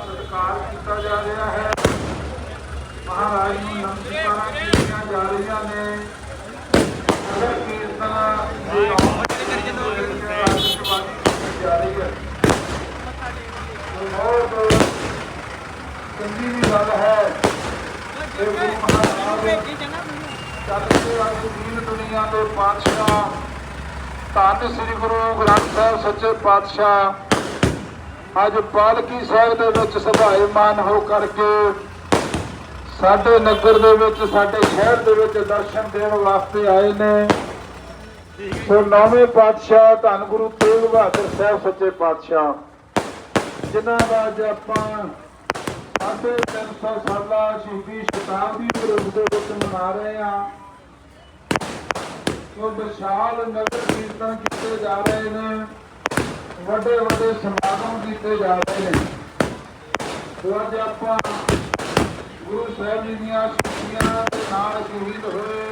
ਸਤਿਕਾਰ ਕੀਤਾ ਜਾ ਰਿਹਾ ਹੈ ਮਹਾਰਾਜ ਨੂੰ ਨਮਸਕਾਰਾਂ ਕੀਤੀਆਂ ਜਾ ਰਹੀਆਂ ਨੇ ਨਗਰ ਕੀਰਤਨ ਦੀ ਜਾ ਰਹੀ ਹੈ ਬਹੁਤ ਚੰਗੀ ਗੱਲ ਹੈ। ਕਿ ਗੁਰੂ ਮਹਾਰਾਜ ਚੱਲ ਕੇ ਅੱਜ ਦੀਨ ਦੁਨੀਆ ਦੇ ਪਾਤਸ਼ਾਹ ਧੰਨ ਸ੍ਰੀ ਗੁਰੂ ਗ੍ਰੰਥ ਸਾਹਿਬ ਸੱਚੇ ਪਾਤਸ਼ਾਹ ਅੱਜ ਪਾਲਕੀ ਸਾਹਿਬ ਦੇ ਵਿੱਚ ਸਭਾਏਮਾਨ ਹੋ ਕਰਕੇ ਸਾਡੇ ਨਗਰ ਦੇ ਵਿੱਚ ਸਾਡੇ ਸ਼ਹਿਰ ਦੇ ਵਿੱਚ ਦਰਸ਼ਨ ਦੇਣ ਵਾਸਤੇ ਆਏ ਨੇ। ਸੋ ਨੌਵੇਂ ਪਾਤਸ਼ਾਹ ਧੰਨ ਗੁਰੂ ਤੇਗ ਬਹਾਦਰ ਸਾਹਿਬ ਸੱਚੇ ਪਾਤਸ਼ਾਹ ਜਿਨ੍ਹਾਂ ਦਾ ਅੱਜ ਆਪਾਂ ਸਾਢੇ ਤਿੰਨ ਸੌ ਸਾਲਾ ਸ਼ਹੀਦੀ ਸ਼ਤਾਬਦੀ ਪੁਰਬ ਦੇ ਵਿੱਚ ਮਨਾ ਰਹੇ ਹਾਂ। ਸੋ ਵਿਸ਼ਾਲ ਨਗਰ ਕੀਰਤਨ ਕੀਤੇ ਜਾ ਰਹੇ ਨੇ। ਵੱਡੇ ਵੱਡੇ ਸਮਾਗਮ ਕੀਤੇ ਜਾ ਰਹੇ ਨੇ। ਅੱਜ ਆਪਾਂ ਗੁਰੂ ਸਾਹਿਬ ਜੀ ਦੀਆਂ ਸ਼ਹੀਦੀਆਂ ਦੇ ਨਾਲ ਸ਼ਹੀਦ ਹੋਏ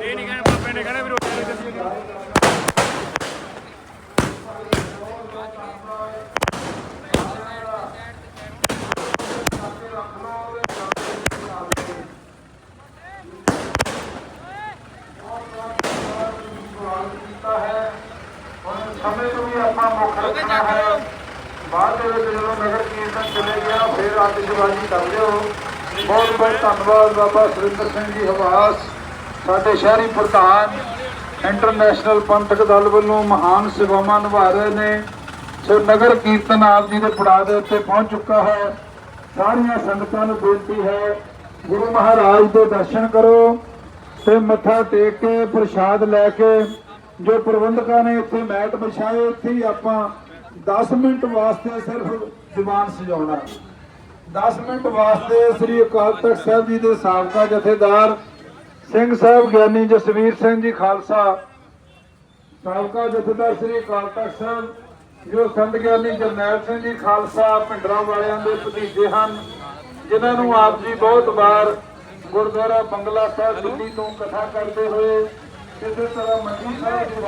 ਇਹ ਨਹੀਂ ਕਹਿਣਾ, ਬਾਬੇ ਨੇ ਕਹਿਣਾ ਵੀ ਰੋਟੀ ਨਹੀਂ ਦਿੱਤੀ ਕੀਤਾ ਹੈ ਹੁਣ ਸਮੇਂ ਤੋਂ ਵੀ ਆਪਾਂ ਹੈ ਬਾਅਦ ਦੇ ਵਿੱਚ ਜਦੋਂ ਨਗਰ ਕੀਰਤਨ ਚਲੇ ਗਿਆ, ਫਿਰ ਆਤਿਸ਼ਬਾਜ਼ੀ ਕਰ ਲਿਓ ਬਹੁਤ ਬਹੁਤ ਧੰਨਵਾਦ ਬਾਬਾ ਸੁਰਿੰਦਰ ਸਿੰਘ ਜੀ ਹਵਾਸ। ਸਾਡੇ ਸ਼ਹਿਰੀ ਪ੍ਰਧਾਨ, ਇੰਟਰਨੈਸ਼ਨਲ ਪੰਥਕ ਦਲ ਵੱਲੋਂ ਮਹਾਨ ਸੇਵਾਵਾਂ ਨਿਭਾ ਰਹੇ ਨੇ। ਸੋ ਨਗਰ ਕੀਰਤਨ ਆਪ ਜੀ ਦੇ ਪੜਾਅ ਦੇ ਉੱਤੇ ਪਹੁੰਚ ਚੁੱਕਾ ਹੈ। ਸਾਰੀਆਂ ਸੰਗਤਾਂ ਨੂੰ ਬੇਨਤੀ ਹੈ, ਗੁਰੂ ਮਹਾਰਾਜ ਦੇ ਦਰਸ਼ਨ ਕਰੋ ਤੇ ਮੱਥਾ ਟੇਕ ਕੇ ਪ੍ਰਸ਼ਾਦ ਲੈ ਕੇ, ਜੋ ਪ੍ਰਬੰਧਕਾਂ ਨੇ ਇੱਥੇ ਮੈਟ ਵਿਛਾਏ ਇੱਥੇ ਹੀ ਆਪਾਂ 10 ਮਿੰਟ ਵਾਸਤੇ ਸਿਰਫ ਦੀਵਾਨ ਸਜਾਉਣਾ। 10 ਮਿੰਟ ਵਾਸਤੇ ਸ੍ਰੀ ਅਕਾਲ ਤਖਤ ਸਾਹਿਬ ਜੀ ਦੇ ਸਾਬਕਾ ਜਥੇਦਾਰ ਸਿੰਘ ਸਾਹਿਬ ਗਿਆਨੀ ਜਸਵੀਰ ਸਿੰਘ ਜੀ ਖਾਲਸਾ, ਸਾਬਕਾ ਜਥੇਦਾਰ ਸ੍ਰੀ ਅਕਾਲ ਤਖਤ ਸਾਹਿਬ, ਜੋ ਸੰਤ ਗਿਆਨੀ ਜਰਨੈਲ ਸਿੰਘ ਜੀ ਖਾਲਸਾ ਪਿੰਡਰਾਂ ਵਾਲਿਆਂ ਦੇ ਭਤੀਜੇ ਹਨ, ਜਿਨ੍ਹਾਂ ਨੂੰ ਆਪ ਜੀ ਬਹੁਤ ਵਾਰ ਗੁਰਦੁਆਰਾ ਬੰਗਲਾ ਸਾਹਿਬ ਦਿੱਲੀ ਤੋਂ ਕਥਾ ਕਰਦੇ ਹੋਏ ਕਿਸੇ ਤਰ੍ਹਾਂ ਮੰਡੀ ਸਾਹਿਬ